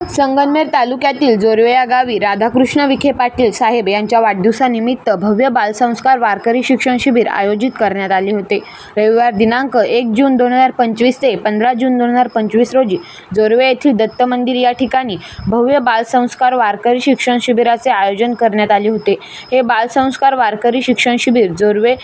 संगमनेर तालुक्यातील जोरवे या गावी राधाकृष्ण विखे पाटील साहेब यांच्या वाढदिवसानिमित्त भव्य बालसंस्कार वारकरी शिक्षण शिबिर आयोजित करण्यात आले होते. रविवार दिनांक एक जून दोन हजार पंचवीस ते पंधरा जून दोन हजार पंचवीस रोजी जोरवे येथील दत्त मंदिर या ठिकाणी भव्य बालसंस्कार वारकरी शिक्षण शिबिराचे आयोजन करण्यात आले होते. हे बालसंस्कार वारकरी शिक्षण शिबिर जोरवे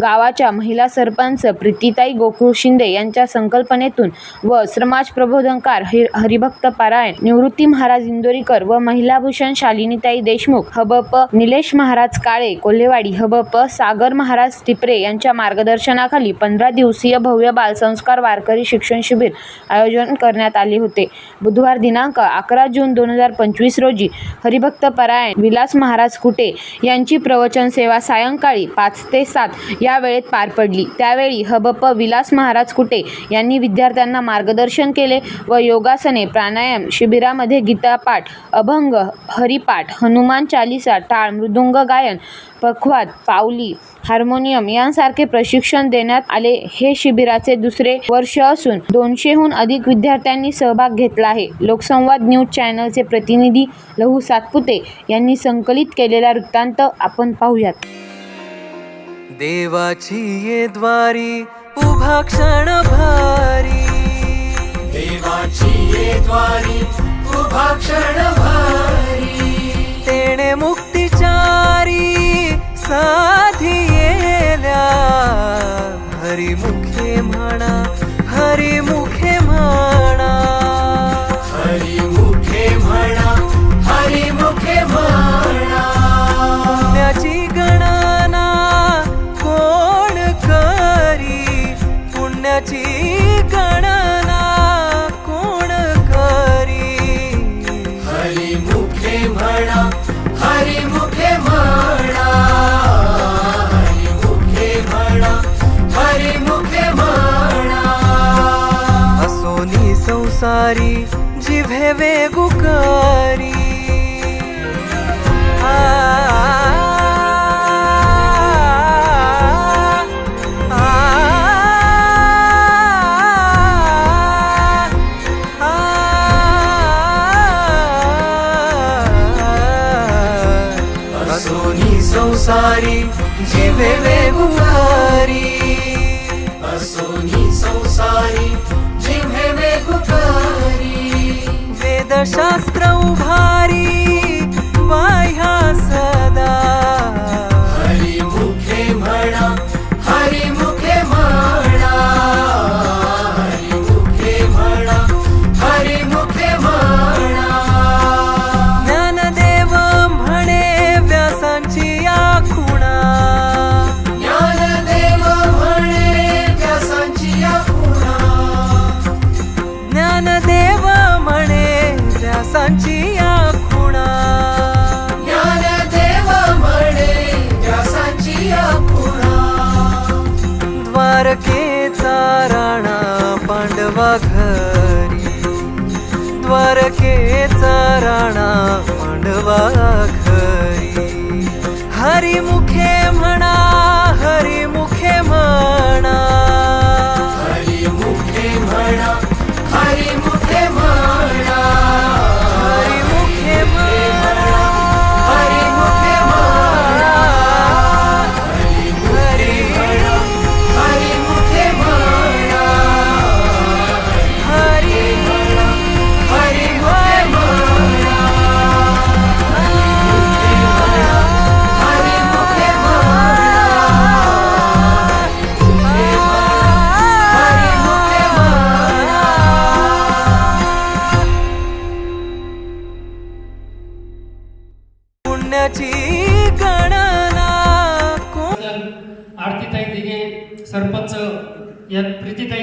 गावाच्या महिला सरपंच प्रीतीताई गोकुळ शिंदे यांच्या संकल्पनेतून व समाज प्रबोधनकार हरि हरिभक्त पारायण निवृत्ती महाराज इंदोरीकर व महिलाभूषण शालिनीताई देशमुख हबप निलेश महाराज काळे कोल्हेवाडी हबप सागर महाराज टिपरे यांच्या मार्गदर्शनाखाली पंधरा दिवसीय भव्य बालसंस्कार वारकरी शिक्षण शिबिर आयोजन करण्यात आले होते. बुधवार दिनांक अकरा जून दोन हजार पंचवीस रोजी हरिभक्त परायण विलास महाराज कुटे यांची प्रवचन सेवा सायंकाळी पाच ते सात या वेळेत पार पडली. त्यावेळी हबप विलास महाराज कुटे यांनी विद्यार्थ्यांना मार्गदर्शन केले व योगासने प्राणायाम शिबिरामध्ये गीतापाठ अभंग हरिपाठ हनुमान चालिसा टाळ मृदुंग गायन पखवाद पावली हार्मोनियम यांसारखे प्रशिक्षण देण्यात आले. हे शिबिराचे दुसरे वर्ष असून दोनशेहून अधिक विद्यार्थ्यांनी सहभाग घेतला आहे. लोकसंवाद न्यूज चॅनलचे प्रतिनिधी लहू सातपुते यांनी संकलित केलेला वृत्तांत आपण पाहूयात. देवाची ये द्वारी उभा क्षण भारी. देवाची ये द्वारी उभा क्षण भारी हरिमुखे म्हणा हरिमुखे म्हणा हरिमुखे म्हणा. म्हणा असोनी संसारी जिभे वेगुकारी. संसारी जीवे वे गुहारी असोनी द्वारकेचा राणा पांडवा घरी. द्वारकेचा राणा पांडवा घरी. हरिमुख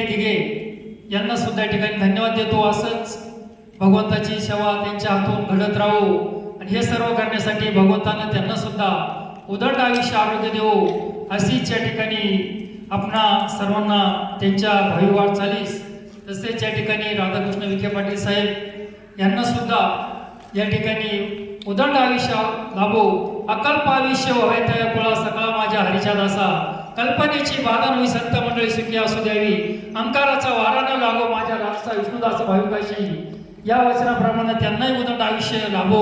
प्रीतीताई यांना सुद्धा या ठिकाणी धन्यवाद देतो. असंच भगवंताची सेवा त्यांच्या हातून घडत राहू. आणि हे सर्व करण्यासाठी भगवंतानं त्यांना सुद्धा उदंड आयुष्य आरोग्य देऊ अशीच या ठिकाणी आपणा सर्वांना त्यांच्या भावी वाटचालीस तसेच या ठिकाणी राधाकृष्ण विखे पाटील साहेब यांना सुद्धा या ठिकाणी उदंड आयुष्य लाभो. अकल्प आयुष्य व्हावे त्या कुळा सकळा माझ्या हरिचा दासा. कल्पनेची बाधा नवी संत मंडळी सुखी असू द्यावी. अंकाराचा वारा न लागो माझ्या राजचा विष्णुदास भाविकाशी. या वचनाप्रमाणे त्यांनाही उदंड आयुष्य लाभो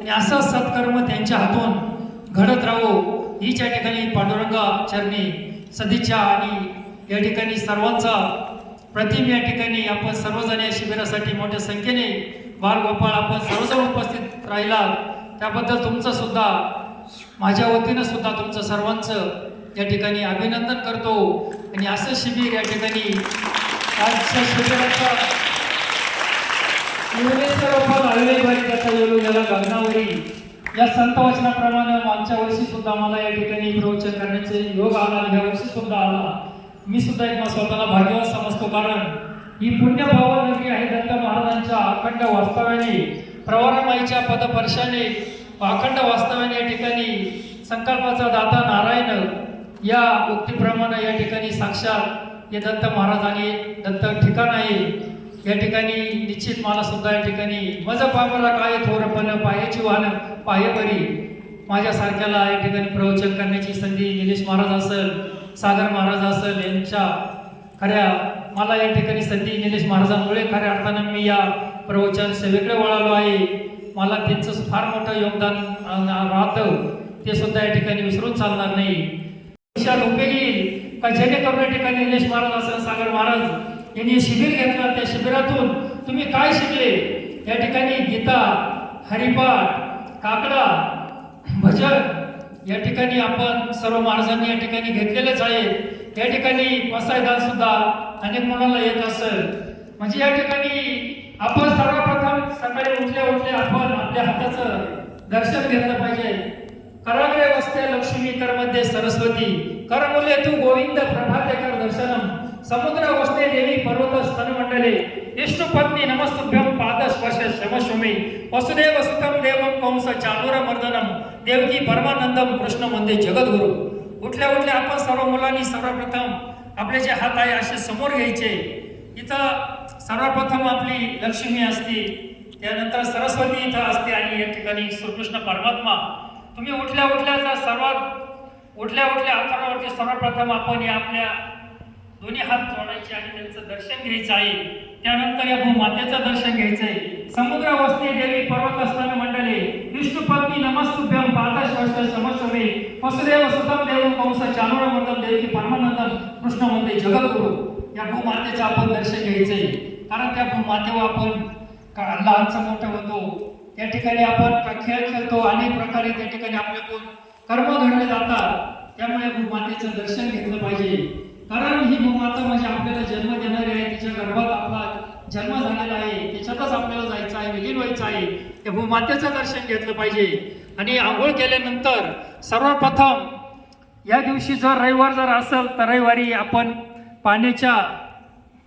आणि असं सत्कर्म त्यांच्या हातून घडत राहो. हीच्या ठिकाणी पांडुरंगा चरणी सदिच्छा आणि या ठिकाणी सर्वांचा प्रतिम या ठिकाणी आपण सर्वजण या शिबिरासाठी मोठ्या संख्येने बालगोपाळ आपण सर्वजण उपस्थित राहिला त्याबद्दल तुमचं सुद्धा माझ्या वतीनं सुद्धा तुमचं सर्वांचं या ठिकाणी अभिनंदन करतो. आणि असं शिबिर या ठिकाणी आजच्या शिबिराचा त्याचा येलो याला गगनावरी. या संत वचनाप्रमाणे मागच्या वर्षी सुद्धा मला या ठिकाणी प्रवचन करण्याचे योग आला या वर्षी सुद्धा आला. मी सुद्धा एक स्वतःला भाग्यवान समजतो कारण ही पुण्य पावन नगरी आहे दत्त महाराजांच्या अखंड वास्तव्याने प्रवरामाईच्या पदपर्शाने अखंड वास्तव्याने या ठिकाणी संकल्पाचा दाता नारायण या उक्तीप्रमाणे या ठिकाणी साक्षात हे दत्त महाराजांनी दत्त ठिकाण आहे. या ठिकाणी निश्चित मला सुद्धा या ठिकाणी मज पामरा काय थोरपण पायाची वाहन पाये बरी माझ्यासारख्याला या ठिकाणी प्रवचन करण्याची संधी निलेश महाराज असेल सागर महाराज असेल यांच्या खऱ्या मला या ठिकाणी संधी निलेश महाराजांमुळे खऱ्या अर्थानं मी या प्रवचन सेवेकडे वळालो आहे. मला त्यांचं फार मोठं योगदान राहतं. ते सुद्धा या ठिकाणी विसरून चालणार नाही. विशाल उपयोगी येईल का जेणेकरून या ठिकाणी निलेश महाराज असेल सागर महाराज यांनी हे शिबिर घेतलं. त्या शिबिरातून तुम्ही काय शिकले? या ठिकाणी गीता हरिपाठ काकडा भजन या ठिकाणी आपण सर्व महाराजांनी या ठिकाणी घेतलेलेच आहे या ठिकाणी वसायदान सुद्धा अनेक मुलांना येत असेल. म्हणजे या ठिकाणी आपण सर्वप्रथम सकाळी उठल्या उठल्या आपण आपल्या हाताचं दर्शन घेतलं पाहिजे. कराग्रे वस्ते लक्ष्मी करमध्ये सरस्वती. करमुले तू गोविंद प्रभाते दर्शनम. समुद्र वस्ते देवी पर्वत स्तन मंडले. विष्णू पत्नी नमस्तुभ्यम पाद स्पर्श शमश्वमी वसुदेव सुतम देवम कंस चाणूर मर्दनम. देवकी परमानंदम कृष्ण मंदे जगद्गुरु. उठल्या उठल्या आपण सर्व मुलांनी सर्वप्रथम आपले जे हात आहे असे समोर घ्यायचे. इथं सर्वप्रथम आपली लक्ष्मी असते. त्यानंतर सरस्वती इथं असते आणि या ठिकाणी श्रीकृष्ण परमात्मा. तुम्ही उठल्या उठल्याचा सर्वात उठल्या उठल्या अंतरावरती सर्वप्रथम आपण या आपल्या दोन्ही हात जोडायचे आणि त्यांचं दर्शन घ्यायचं आहे. त्यानंतर या भूमातेचं दर्शन घ्यायचं आहे. समुद्र वस्ती देवी पर्वत असताना मंडले विष्णू पत्नी नमस्तुभ्यम पादस्पर्श समस्वमे वसुदेव सुतम देव कंस चानुर मंदम देवी परमानंदम कृष्ण म्हणते जगद्गुरु. या भूमातेचं आपण दर्शन घ्यायचंय कारण त्या भूमातेवर आपण लहानचं मोठं होतो. त्या ठिकाणी आपण खेळ खेळतो अनेक प्रकारे त्या ठिकाणी आपल्याकडून कर्म घडले जातात त्यामुळे भूमातेचं दर्शन घेतलं पाहिजे. कारण ही भूमाता म्हणजे आपल्याला जन्म देणारी आहे तिच्या गर्भात आपला जन्म झालेला आहे त्याच्यातच आपल्याला जायचं आहे विलीन व्हायचं आहे. त्या भूमातेचं दर्शन घेतलं पाहिजे. आणि आंघोळ केल्यानंतर सर्वप्रथम या दिवशी जर रविवार जर असेल तर रविवारी आपण पाण्याच्या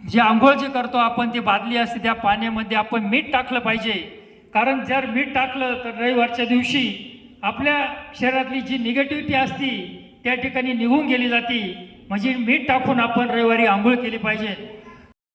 जी आंघोळ जे करतो आपण ती बादली असते त्या पाण्यामध्ये आपण मीठ टाकलं पाहिजे. कारण जर मीठ टाकलं तर रविवारच्या दिवशी आपल्या शरीरातली जी निगेटिव्हिटी असती त्या ठिकाणी निघून गेली जाते. म्हणजे मीठ टाकून आपण रविवारी आंघोळ केली पाहिजे.